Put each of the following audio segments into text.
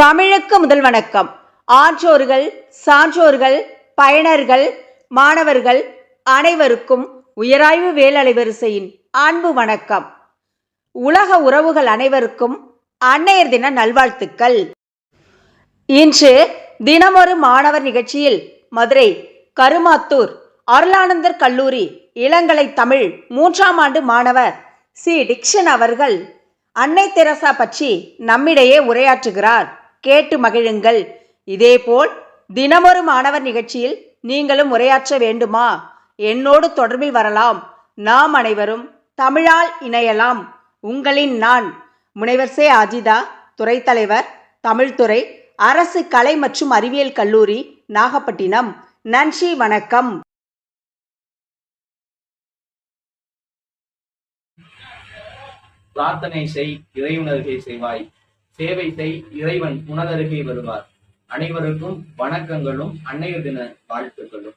தமிழுக்கு முதல் வணக்கம். ஆற்றோர்கள் சான்றோர்கள் பயனர்கள் மாணவர்கள் அனைவருக்கும் உயராய்வு வேலலைவரிசையின் அன்பு வணக்கம். உலக உறவுகள் அனைவருக்கும் அன்னையர் தின நல்வாழ்த்துக்கள். இன்று தினமொரு மாணவர் நிகழ்ச்சியில் மதுரை கருமாத்தூர் அருளானந்தர் கல்லூரி இளங்கலை தமிழ் மூன்றாம் ஆண்டு மாணவர் சி. டிக்ஷன் அவர்கள் அன்னை தெரசா பற்றி நம்மிடையே உரையாற்றுகிறார். கேட்டு மகிழுங்கள். இதேபோல் தினமொரு மாணவர் நிகழ்ச்சியில் நீங்களும் உரையாற்ற வேண்டுமா? என்னோடு தொடர்பில் வரலாம். நாம் அனைவரும் தமிழால் இணையலாம். உங்களின் நான் முனைவர் சே. அஜிதா துறைத் தலைவர் தமிழ்துறை அரசு கலை மற்றும் அறிவியல் கல்லூரி நாகப்பட்டினம். நன்றி வணக்கம். பிரார்த்தனை செய் இறைவனருகே செய்வாய். சேவை செய் இறைவன் உனதருகே வருவார். அனைவருக்கும் வணக்கங்களும் அன்னையர் தின வாழ்த்துக்களும்.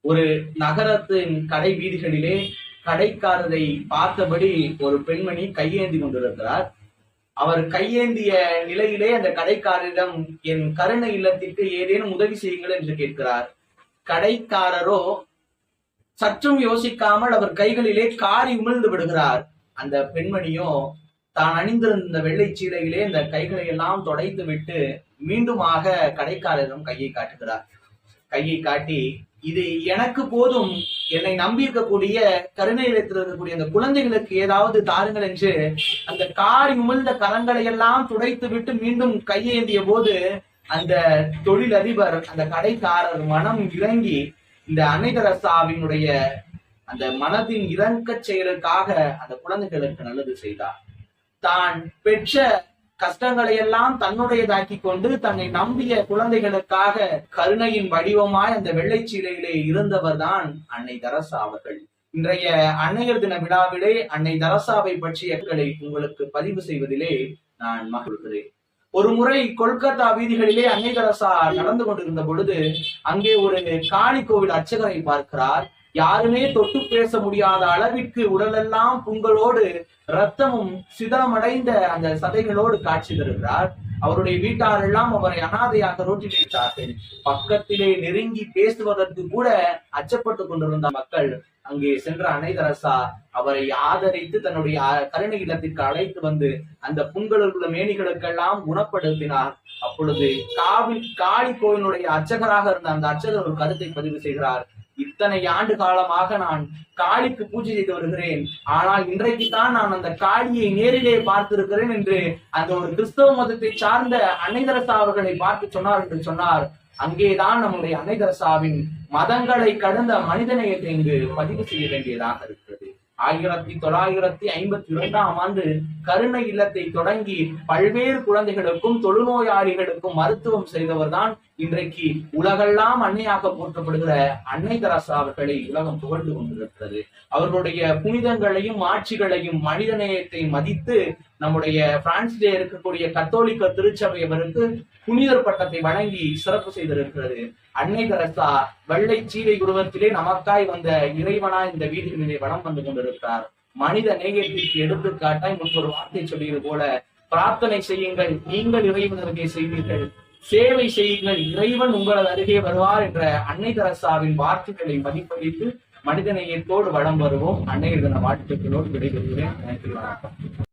ஒரு நகரத்தின் கடை வீதிகளிலே கடைக்காரரை பார்த்தபடி ஒரு பெண்மணி கையேந்தி கொண்டிருக்கிறார். அவர் கையேந்திய நிலையிலே அந்த கடைக்காரரிடம் என் கருணை இல்லத்திற்கு ஏதேனும் உதவி செய்யுங்கள் என்று கேட்கிறார். கடைக்காரரோ சற்றும் யோசிக்காமல் அவர் கைகளிலே காரி உமிழ்ந்து விடுகிறார். அந்த பெண்மணியோ தான் அணிந்திருந்த வெள்ளை சீலையிலே இந்த கைகளை எல்லாம் தொடைத்து விட்டு மீண்டுமாக கடைக்காரரிடம் கையை காட்டுகிறார். கையை காட்டி இது எனக்கு போதும் என்னை நம்பி இருக்கக்கூடிய கருணையிடத்தில் இருக்கக்கூடிய அந்த குழந்தைகளுக்கு ஏதாவது தாருங்கள் என்று அந்த காரி உமிழ்ந்த கரங்களை எல்லாம் துடைத்து விட்டு மீண்டும் கையேந்திய போது அந்த தொழிலதிபர் அந்த கடைக்காரர் மனம் இறங்கி இந்த அன்னைதரசாவினுடைய அந்த மனதின் இறக்க செயலுக்காக அந்த குழந்தைகளுக்கு நல்லது செய்தார். தான் பெற்ற கஷ்டங்களை எல்லாம் தன்னுடையதாக்கி கொண்டு தன்னை நம்பிய குழந்தைகளுக்காக கருணையின் வடிவமாய் அந்த வெள்ளைச்சீலையிலே இருந்தவர் தான் அன்னை தரசா அவர்கள். இன்றைய அன்னையர் தின விழாவிலே அன்னை தரசாவை பற்றிய உங்களுக்கு பதிவு செய்வதிலே நான் மகிழ்கிறேன். ஒரு முறை கொல்கத்தா வீதிகளிலே அன்னை தரசா நடந்து கொண்டிருந்த பொழுது அங்கே ஒரு காளி கோவில் அர்ச்சகரை பார்க்கிறார். யாருமே தொட்டு பேச முடியாத அளவிற்கு உடலெல்லாம் புண்களோடு ரத்தமும் சிதறமடைந்த அந்த சதைகளோடு காட்சி தருகிறார். அவருடைய வீட்டாரெல்லாம் அவரை அனாதையாக ரோட்டில் விட்டார்கள் பக்கத்திலே நெருங்கி பேசுவதற்கு கூட அச்சப்பட்டு கொண்டிருந்த மக்கள் அங்கே சென்ற அனைதரசா அவரை ஆதரித்து தன்னுடைய கருணை இல்லத்திற்கு அழைத்து வந்து அந்த புண்களில் உள்ள மேனிகளுக்கெல்லாம் குணப்படுத்தினார். அப்பொழுது காவில் காளி கோயிலுடைய அர்ச்சகராக இருந்த அந்த அர்ச்சகர் ஒரு கருத்தை பதிவு செய்கிறார். இத்தனை ஆண்டு காலமாக நான் காளிக்கு பூஜை செய்து வருகிறேன். ஆனால் இன்றைக்கு தான் நான் அந்த காளியை நேரிலே பார்த்திருக்கிறேன் என்று அந்த ஒரு கிறிஸ்தவ மதத்தை சார்ந்த அன்னைதரசா அவர்களை பார்த்து சொன்னார் என்று சொன்னார். அங்கேதான் நம்முடைய அன்னைதரசாவின் மதங்களை கடந்த மனிதநேயத்தை இங்கு பதிவு செய்ய வேண்டியதாக இருக்கிறது. ஆயிரத்தி தொள்ளாயிரத்தி ஐம்பத்தி இரண்டாம் ஆண்டு கருணை இல்லத்தை தொடங்கி பல்வேறு குழந்தைகளுக்கும் தொழுநோயாளிகளுக்கும் மருத்துவம் செய்தவர் தான் இன்றைக்கு உலகெல்லாம் அன்னையாக போற்றப்படுகிற அன்னை தரசா அவர்களை உலகம் புகழ்ந்து கொண்டிருக்கிறது. அவர்களுடைய புனிதங்களையும் ஆட்சிகளையும் மனிதநேயத்தை மதித்து நம்முடைய பிரான்சிலே இருக்கக்கூடிய கத்தோலிக்க திருச்சபை அவருக்கு புனிதர் பட்டத்தை வழங்கி சிறப்பு செய்திருக்கிறது. அன்னை தரசா வெள்ளை சீலை உருவத்திலே நமக்காய் வந்த இறைவனா இந்த வீதிகளிலே வளம் வந்து கொண்டிருக்கிறார். மனித நேயத்திற்கு எடுத்துக்காட்டாய் முன்பொரு வார்த்தை சொல்லியது போல பிரார்த்தனை செய்யுங்கள் நீங்கள் இறைவன் செய்வீர்கள். சேவை செய்யுங்கள். இறைவன் உங்களது அருகே வருவார் என்ற அன்னை தரசாவின் வார்த்தைகளை மதிப்பளித்து மனிதநேயத்தோடு வளம் வருவோம். அன்னையர் தின வாழ்த்துக்களோடு விடைபெறுகிறேன். நன்றி வணக்கம்.